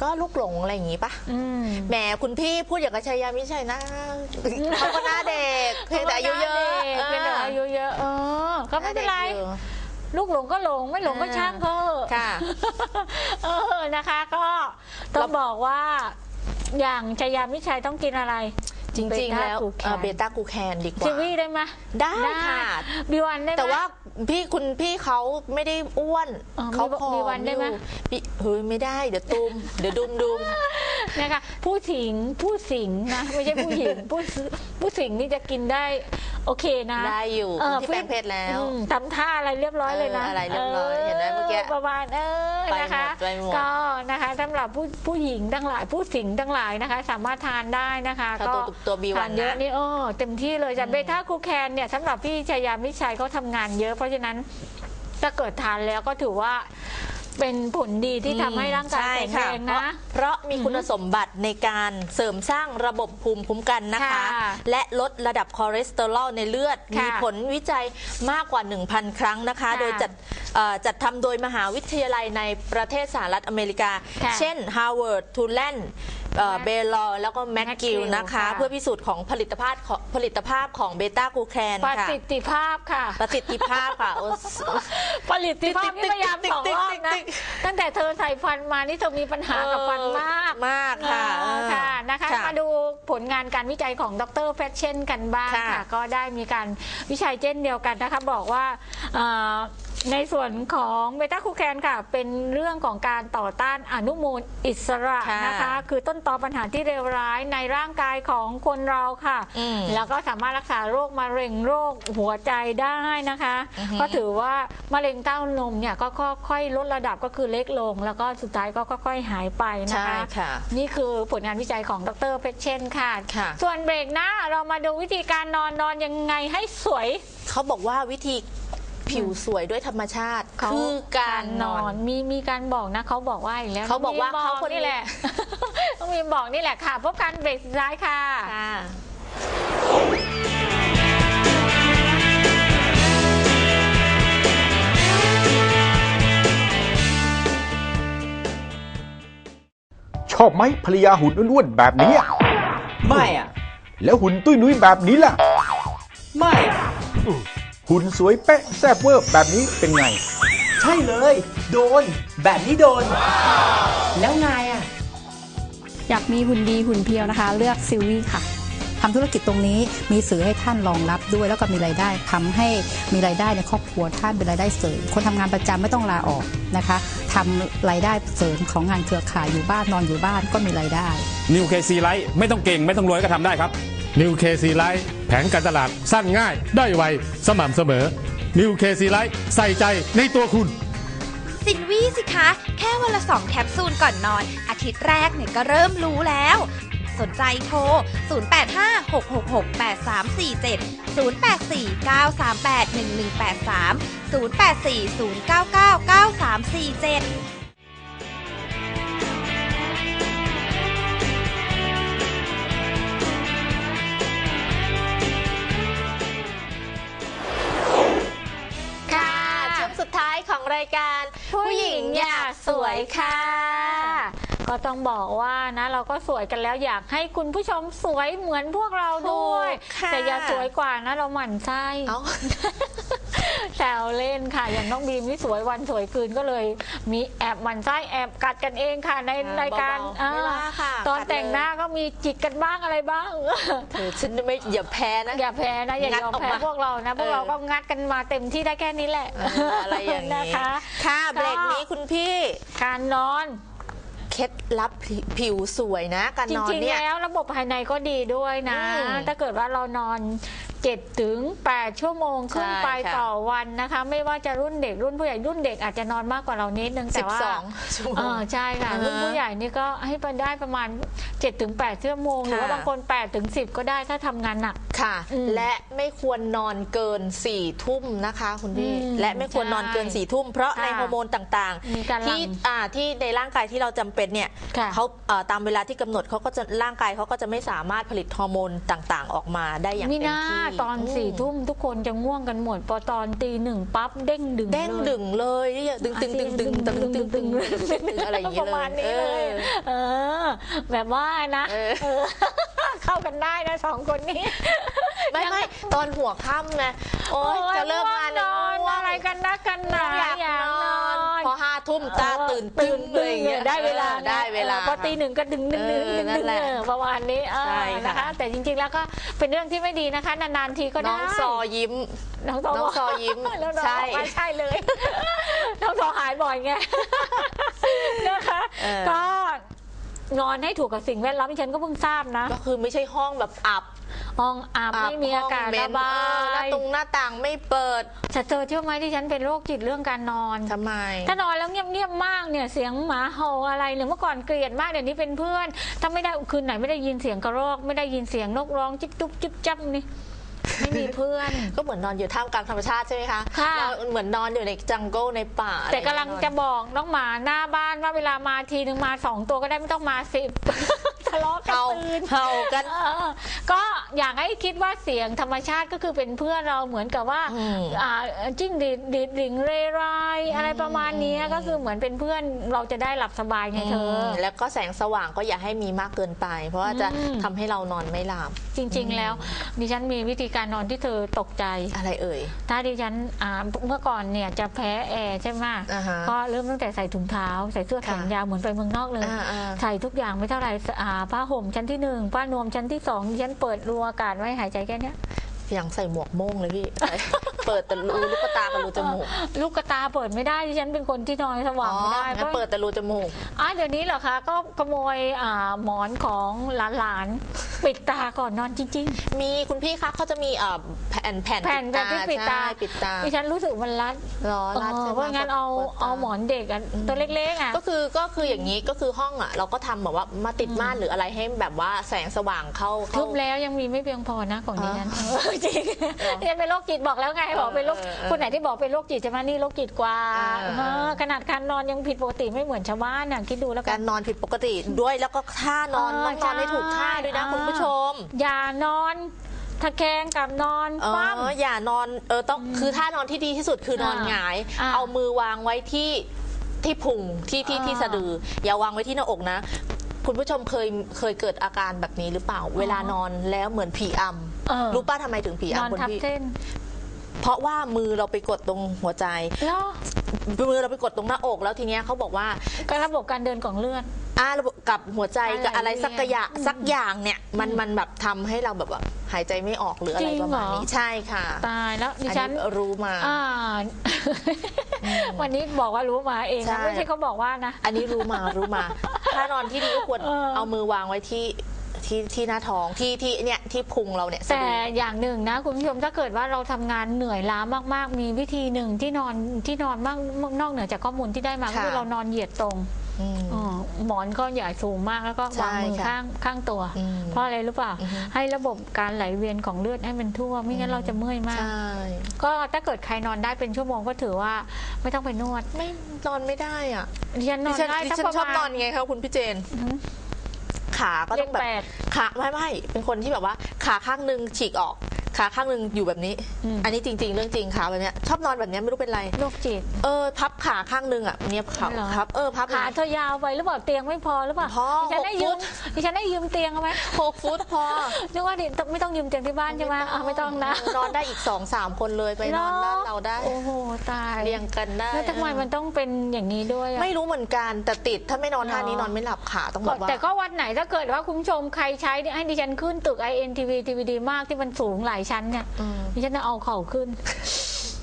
ก็ลูกหลงอะไรอย่างงี้ปะอืมแหมคุณพี่พูดอย่างกับชายามิชัยนะเขาก็หน้าเด็กเพียงแต่อายุเยอะเพียงแต่อายุเยอะเออก็ไม่เป็นไรหาด็กอยู่ลูกหลงก็หลงไม่หลงก็อ่าช่างเขาเถอค่ะ เออนะคะ ก็ต้องบอกว่าอย่างชายามิชัยต้องกินอะไรจริงๆ แล้วเบต้ากูแคนเบต้ากูแคนดีกว่าซีวีได้ไหมได้ค่ะบิวันได้ไหมแต่ว่า พี่คุณพี่เขาไม่ได้อ้วนอ๋อเขามีผอมีมวันได้ไหม อยู่พี่เฮ้ยไม่ได้เดี๋ยวตุมเดี๋ยวดุมดุม นะคะผู้สิงผู้สิงนะไม่ใช่ผู้หญิงผู้สิผู้สิงนี่จะกินได้โอเคนะได้อยู่เออที่แปลงเพศแล้วอืมทำท่าอะไรเรียบร้อยเลยนะเอออะไรเรียบร้อยเห็นไหมเมื่อกี้ประมาณเออไปหมดนะคะไปหมดก็นะคะสำหรับผู้ผู้หญิงทั้งหลายผู้สิงทั้งหลายนะคะ สามารถทานได้นะคะถ้าก็ตัวตัวบีวัทานนเยอะนะนี่เออเต็มที่เลยจากเบต้าคูแคนเนี่ยสำหรับพี่ชายามิชัยเขาทำงานเยอะเพราะฉะนั้นถ้าเกิดทานแล้วก็ถือว่า เป็นผลดีที่ทำให้ร่างกายใช่แข็งค่ะแรงเพราะนะ เพราะมีคุณสมบัติในการเสริมสร้างระบบภูมิคุ้มกันนะคะ ค่ะและลดระดับคอเลสเตอรอลในเลือด ค่ะมีผลวิจัยมากกว่า 1,000 ครั้งนะคะ ค่ะโดยจัดเอ่อจัดทำโดยมหาวิทยาลัยในประเทศสหรัฐอเมริกา ค่ะเช่น Harvard Tulane เบลลแล้วก็แมคกิล McGill นะคะ ค่ะ เพื่อพิสูจน์ของผลิตภาพของผลิตภาพของเบต้ากูแคนประค่ะสิทธิภาพค่ะ ประสิทธิภาพค่ะโอ้ ผลิตภาพนี่พยายามติ๊กสองติ๊กรอบติ๊กนะติ๊ก ตั้งแต่เธอใส่ฟันมานี่เธอมีปัญหากับฟันมากมากค่ะเออค่ะนะคะ ค่ะ มาดูผลงานการวิจัยของดรแฟชเช่นกันบ้างค่ะ ค่ะก็ได้มีการวิจัยเช่นเดียวกันนะคะ บอกว่าเอ่อ ในส่วนของเบต้าคูแคนค่ะ เป็นเรื่องของการต่อต้านอนุมูลอิสระค่ะนะคะ คือต้นตอปัญหาที่เลวร้ายในร่างกายของคนเราค่ะ อืมแล้วก็สามารถรักษาโรคมะเร็งโรคหัวใจได้นะคะ อือฮึก็ถือว่ามะเร็งเต้านมเนี่ยก็ค่อยๆลดระดับก็คือเล็กลง แล้วก็สุดท้ายก็ค่อยๆหายไปนะใช่คะ ค่ะ นี่คือผลงานวิจัยของดรเพชเชนค่ะ ค่ะ ส่วนเบรกหน้าเรามาดูวิธีการนอนนอนยังไงให้สวย เขาบอกว่าวิธี ผิวสวยด้วยธรรมชาติคือการนอน มีมีการบอกนะเขาบอกว่าอีกแล้วเขาบอกว่าน้งมีเขาคนนี่แหละ ต้องมีบอกนี่แหละค่ะ พบกันเบรกสุดท้ายค่ะ ค่ะ ชอบไหมภรรยาหุ่นอ้วนๆแบบนี้อะไม่อะแล้วหุ่นตุ้ยนุ้ยแบบนี้ล่ะไม่อะ หุ่นสวยเป๊ะแซ่บเวอร์แบบนี้เป็นไง ใช่เลย โดน แบบนี้โดน แล้วนายอะอยากมีหุ่นดีหุ่นเพรียวนะคะ เลือกซิลวี่ค่ะทำธุรกิจตรงนี้มีสื่อให้ท่านรองรับด้วย แล้วก็มีรายได้ทำให้มีรายได้ในครอบครัวท่านเป็นรายได้เสริมคนทำงานประจำไม่ต้องลาออกนะคะทำรายได้เสริมของงานเครือข่ายอยู่บ้านนอนอยู่บ้านก็มีรายได้นิวเคซีไลท์ไม่ต้องเก่งไม่ต้องรวยก็ทำได้ครับ New KC Light แผนการตลาดสั้นง่ายได้ไว สม่ำเสมอ New KC Light ใส่ใจในตัวคุณ สินวี่สิคะ แค่วันละสองแคปซูลก่อนนอน อาทิตย์แรกเนี่ยก็เริ่มรู้แล้ว สนใจโทร 0856683347 0840999347 ค่ะ ก็ต้องบอกว่านะ เราก็สวยกันแล้วอยากให้คุณผู้ชมสวยเหมือนพวกเราด้วย ถูกค่ะ แต่อย่าสวยกว่านะเราหมั่นไส้ เอ้า แซวเล่นค่ะ อย่างน้องบีมนี่สวยวันสวยคืนก็เลย มีแอบหมั่นไส้แอบกัดกันเองค่ะ ในอ่ารายการเบาๆไม่ว่าค่ะตอนกัดเลย แต่งหน้าก็มีจิกกันบ้างอะไรบ้าง เธอฉันไม่อย่าแพ้นะ อย่าแพ้นะ อย่ายงัดอมออกแพ้มาพวกเรานะ พวกเราเออ ก็งัดกันมาเต็มที่ได้แค่นี้แหละเอออะไรอย่างนะนี้คะ ค่ะ เบรกนี้คุณพี่การนอน เคล็ดลับผิวสวยนะ การจนอนริงๆเนี่ย แล้วระบบภายในก็ดีด้วยนะ อืมถ้าเกิดว่าเรานอน 7ถึง8ชั่วโมงขึ้นไปใช่ค่ะ ต่อวันนะคะ ไม่ว่าจะรุ่นเด็กรุ่นผู้ใหญ่รุ่นเด็กอาจจะนอนมากกว่าเรานิดนึงแต่ว่า 12ชั่วโมงเออใช่ค่ะอ่าฮะรุ่นผู้ใหญ่นี่ก็ให้ไปได้ประมาณ7ถึง8ชั่วโมง หรือว่าค่ะ บางคน8ถึง10 ก็ได้ถ้าทำงานหนัก ค่ะ อืมและไม่ควรนอนเกินสี่ทุ่มนะคะคุณพี่ อืมและไม่ควรนอนเกินใช่สี่ทุ่มเพราะค่ะในฮอร์โมนต่างมีการๆที่หลั่งอ่าที่ในร่างกายที่เราจำเป็นเนี่ยค่ะเขาเอ่อตามเวลาที่กำหนดเขาก็จะร่างกายเขาก็จะไม่สามารถผลิตฮอร์โมนต่างๆ ออกมาได้อย่างมีเต็มหน้าที่ตอนสี่ทุ่มทุกคนจะง่วงกันหมดพอตอนตีหนึ่งปั๊บเด้งดึงเด้งดึงเลยดึงดึงดึงดึงดึงดึงดึงอะไรอย่างเงี้ยเประมาณนี้เลยเออ แบบว่านะเข้ากันได้นะสองคนนี้ไม่ไม่ตอนหัวค่ำนะโอ้ยจะเริ่มงานนอนอะไรกันนะกันหนาอยากนอน ห้าทุ่มตาตื่นตึ้งเลยอย่างเงี้ยได้เวลาออได้เวลา พอตีหนึ่งก็ดึงดึงดึงเออดึงนั่ดึนงแหละเออประมาณนี้เออใช่ค่ะ นะคะ แต่จริงๆแล้วก็เป็นเรื่องที่ไม่ดีนะคะ นานๆทีก็น้ได้องซอยิ้ม น้องซอน้องซอยิ้มแล้วน้องใช่บอกว่าใช่เลย น้องซอหายบ่อยไงนะคะเออ ก็นอนให้ถูกกับสิ่งแวดล้อมที่ฉันก็เพิ่งทราบนะ ก็คือไม่ใช่ห้องแบบอับ ห้องอาบไม่มีอากาศห้งเหม็ระนบาเออหน้ายตรงหน้าต่างไม่เปิดแต่เธอเชื่อไหมที่ฉันเป็นโรคจิตเรื่องการนอน ทำไม ถ้านอนแล้วเงียบๆมากเนี่ยเสียงหมาเห่าอะไรเนี่ยเมื่อก่อนเกลียดมากเดี๋ยวนี้เป็นเพื่อน ถ้าไม่ได้คืนไหนไม่ได้ยินเสียงกระรอก ไม่ได้ยินเสียงนกร้องจิ๊บจุ๊บจิ๊บจับนี่ไม่มีเพื่อน ก็เหมือนนอนอยู่ท่ามกลางธรรมชาติใช่ไหมคะค่ะ เราเหมือนนอนอยู่ในจังเกิลในป่าแต่กำลังจะบอกน้องหมาหน้าบ้านว่าเวลามาทีนึงมาสองตัวก็ได้ไม่ต้องมาสิบ ทะเลาะกันเห่าตื่น เห่ากัน เออก็ อยากให้คิดว่าเสียงธรรมชาติก็คือเป็นเพื่อนเราเหมือนกับว่าอืมอ่าจิ้งดีดดีดดิ่งเรไรอะไรประมาณนี้ก็คือเหมือนเป็นเพื่อนเราจะได้หลับสบายไงเธออมแล้วก็แสงสว่างก็อย่าให้มีมากเกินไป เพราะว่าจะอืมทำให้เรานอนไม่หลับ จริง ๆ แล้วดิฉันมีวิธีการนอนที่เธอตกใจอะไรเอ่ย ถ้าดิฉันอ่าเมื่อก่อนเนี่ยจะแพ้แอร์ใช่ไหมอ่าฮะก็เริ่มตั้งแต่ใส่ถุงเท้า ใส่เสื้อแขนค่ะยาวเหมือนไปเมืองนอกเลยอ่าอ่าใส่ทุกอย่างไม่เท่าไหร่อ่าผ้าห่มชั้นที่หนึ่งผ้านวมชั้นที่สองดิฉันเปิดรูอากาศไว้หายใจแค่เนี้ยอย่างใส่หมวกโม่งเลยพี่เปิดแต่รูลูกตากับรูจมูกลูกกระตาเปิดไม่ได้ดิฉันเป็นคนที่นอนสว่างอ๋อไม่ได้งั้นเปิดแต่รูจมูกอะเดี๋ยวนี้เหรอคะก็ขโมยอ่าหมอนของหลานๆปิดตาก่อนนอนจริงๆ มีคุณพี่คะเขาจะมีเอ่อแผ่นแผ่นแผ่นแบบที่ปิดตาใช่ปิดตาดิฉันรู้สึกมันรัดรอรัดเออใช่ไหมเพราะงั้นเอาปิดตเอาหมอนเด็กอะตัวเล็กๆอะก็คือก็คืออย่างนี้ก็คือห้องอะเราก็ทำแบบว่ามาติดม่านหรืออะไรให้แบบว่าแสงสว่างเข้าทุเข้าบแล้วยังมีไม่เพียงพอนะของดิฉันอ๋อเออจริงดิฉันเป็นโรคจิตบอกแล้วไงบอกเป็นโรคเออเออคนไหนที่บอกเป็นโรคจิตใช่ไหมนี่โรคจิตกว่าเออเออขนาดการนอนยังผิดปกติไม่เหมือนชาวบ้านน่ะคิดดูแล้วกักาน รนอนผิดปกติด้วยแล้วก็ท่านอนเออต้องนอนให้ถูกท่าด้วยนะใช่ คุณผู้ชม อย่านอนตะแคงกับนอนเอคว่ออย่านอนเออต้องคือท่านอนที่ดีที่สุดคือนอนอ่าหงาย อ่าเอามือวางไว้ที่ที่พุงที่ที่อ่า ที่สะดือ อย่าวางไว้ที่หน้าอกนะ คุณผู้ชมเคยเคยเกิดอาการแบบนี้หรือเปล่า เวลานอนแล้วเหมือนผีอเออำรู้ป้าทำไมถึงผีำนอนอำคุณทับพี่เส้น เพราะว่ามือเราไปกดตรงหัวใจแล้วมือเราไปกดตรงหน้าอก แล้วทีเนี้ยเขาบอกว่าก็ระบบการเดินของเลือด อ่าระบบกับหัวใจกับอะอะไรไรเนี่ยสักอย่างสักอย่างเนี่ยมันมันแบบทำให้เราแบบว่าหายใจไม่ออกหรืออะไรจริงประมาณเหรนี้อใช่ค่ะตายแล้วดิอันฉันนี้รู้มา อ่า วันนี้บอกว่ารู้มาเองใช่ นะไม่ใช่เขาบอกว่านะ อันนี้รู้มารู้มา ถ้านอนที่ดีก็ควรเออเอามือวางไว้ที่ ที่ที่หน้าท้องที่ที่เนี่ยที่พุงเราเนี่ยแต่สะดือ อย่างหนึ่งนะคุณผู้ชมถ้าเกิดว่าเราทำงานเหนื่อยล้ามากๆ มีวิธีหนึ่งที่นอนที่นอนมากนอกเหนือจากข้อมูลที่ได้มาก็ค่ะ คือเรานอนเหยียดตรงอืมออหมอนก็อย่าสูงมากแล้วก็ใช่วางมือค่ะข้างข้างตัว อืมเพราะอะไรรู้เปล่า อือฮึ ให้ระบบการไหลเวียนของเลือดให้มันทั่ว ไม่งั้นเราจะเมื่อยมาก ใช่ ก็ถ้าเกิดใครนอนได้เป็นชั่วโมงก็ถือว่าไม่ต้องไปนวดไม่นอนไม่ได้อะดิฉันนดิอนฉันได้ดิสักฉันประชอบมาณนอนไงคะคุณพี่เจนอือฮึ ขาก็ต้องแบบเลขแปดขาไม่ไม่เป็นคนที่แบบว่า ขาข้างหนึ่งฉีกออก ขาข้างหนึ่งอยู่แบบนี้ อืม อันนี้จริง ๆ เรื่องจริงขาแบบเนี้ยชอบนอนแบบเนี้ยไม่รู้เป็นไร โรคจิต เออพับขาข้างหนึ่งอะเนี่ยขาเหรอพับ เออพับขาเธอยาวไปหรือเปล่าเตียงไม่พอหรือเปล่าพอดิฉันได้หกฟุยืตมดิฉันได้ยืมเตียงเอาไหมหกฟุตพอนึกว่าดิไม่ต้องยืมเตียงที่บ้านใช่ไหมอะไม่ต้องนะนอนได้อีกสองสามคนเลยไปนอนบ้านเราได้โอ้โหตายเรียงกันได้แล้วทำไมมันต้องเป็นอย่างนี้ด้วยอะ ไม่รู้เหมือนกันแต่ติดถ้าไม่นอนท่านี้เหรอนอนไม่หลับขาต้องบก็อกว่า แต่ก็วันไหนถ้าเกิดว่าคุณผู้ชมใครใช้เนี่ยให้ดิฉันขึ้นตึก INTV TVD มากที่มันสูงหลายชั้นเนี่ยอืมดิฉันจะเอาเข่าขึ้น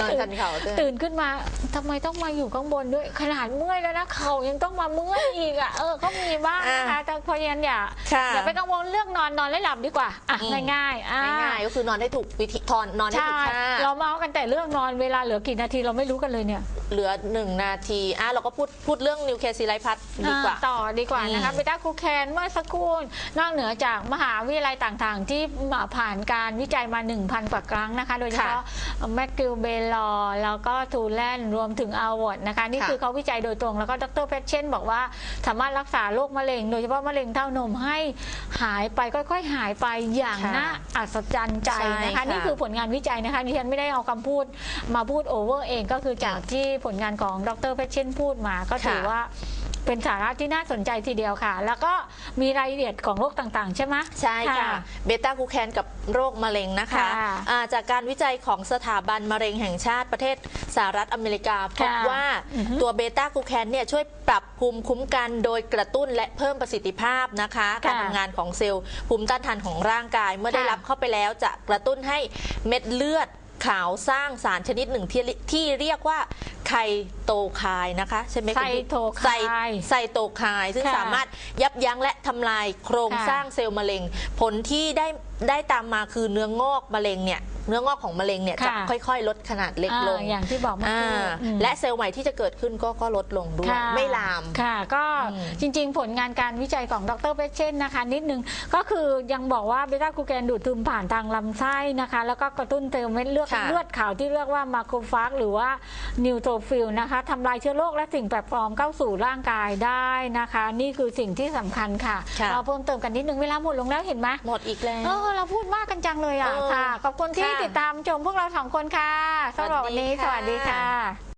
นอนชันเข่าด้วยตื่นขึ้นมาทำไมต้องมาอยู่ข้างบนด้วยขนาดเมื่อยแล้วนะเข่ายังต้องมาเมื่อยอีกอะเออก็มีบ้างนะคะอะแต่เพราะฉะนั้นอย่าค่ะอย่าไปกังวลเรื่องนอนนอนแล้วหลับดีกว่าอะอืม ง่ายๆอะง่ายๆก็คือนอนให้ถูกวิธีทอนนอนให้ใช่ถูกท่า เราเมาส์กันแต่เรื่องนอนเวลาเหลือกี่นาทีเราไม่รู้กันเลยเนี่ยเหลือหนึ่งนาทีอะเราก็พูดพูดเรื่องนิวเคลียร์ซีไลพัทดีกว่าอ่า ต่อดีกว่านะคะอืมเบต้าคูแคนเมื่อสักครู่นอกเหนือจากมหาวิทยาลัยต่างๆ ที่ผ่านการวิจัยมา 1,000 กว่าครั้งนะคะ โดยเฉพาะแมคกิลเบลลอแล้วก็ทูแลนรวมถึงอาวอดนะคะ นี่ค่ะคือเขาวิจัยโดยตรง แล้วก็ดรเพชเช่น บอกว่าสามารถรักษาโรคมะเร็ง โดยเฉพาะมะเร็งเต้านมให้หายไปค่อยๆหายไปอย่างค่ะน่าอัศจรรย์ใจใช่นะคะค่ะนี่คือผลงานวิจัยนะคะดิฉันไม่ได้เอาคำพูดมาพูดโอเวอร์เองก็คือจากที่ผลงานของดรเพชเช่นพูดมาก็ถือค่ะว่าเป็นสาระที่น่าสนใจทีเดียวค่ะ แล้วก็มีรายละเอียดของโรคต่างๆ ใช่ไหมใช่ค่ะ เบต้ากูแคนกับโรคมะเร็งนะคะค่ะอ่าจากการวิจัยของสถาบันมะเร็งแห่งชาติประเทศสหรัฐอเมริกาพบค่ะว่าอือฮึตัวเบต้ากูแคนเนี่ยช่วยปรับภูมิคุ้มกันโดยกระตุ้นและเพิ่มประสิทธิภาพนะคะ การทำงานของเซลล์ภูมิต้านทานของร่างกาย เมื่อได้ค่ะรับเข้าไปแล้วจะกระตุ้นให้เม็ดเลือดขาวสร้างสารชนิดหนึ่งที่ที่เรียกว่า ไคโตไคน์นะคะ ใช่ไหมคุณไซโตไคน์ไซไซโตไคน์ซึ่งค่ะสามารถยับยั้งและทำลายโครงค่ะ สร้างเซลล์มะเร็ง ผลที่ได้ได้ตามมาคือเนื้องอกมะเร็งเนี่ยเนื้องอกของมะเร็งเนี่ยจะค่ะค่อยๆ ลดขนาดเล็กลงอ่าอย่างที่บอกเมื่ออ่ากี้อืม และเซลล์ใหม่ที่จะเกิดขึ้นก็ก็ลดลงด้วย ค่ะไม่ลาม ค่ะ ก็อืมจริงๆ ผลงานการวิจัยของดรเปเช่นนะคะ นิดนึงก็คือยังบอกว่าเบต้ากูแกนดูดซึมผ่านทางลำไส้นะคะ แล้วก็กระตุ้นเซลล์เม็ดเลือดค่ะเลือดขาวที่เรียกว่ามาโครฟาจหรือว่านิวโทฟิลนะคะทำลายเชื้อโรคและสิ่งแปลกปลอมเข้าสู่ร่างกายได้นะคะ นี่คือสิ่งที่สำคัญค่ะ ค่ะ เราเพิ่มเติมกันนิดนึงเวลาหมดลงแล้วเห็นไหมหมดอีกแล้ว เออเราพูดมากกันจังเลยอะเออค่ะขอบคุณที่ค่ะติดตามชมพวกเราสองคนค่ะสำหรับวันนี้สสวัวัสสดีดีค่ะ ค่ะ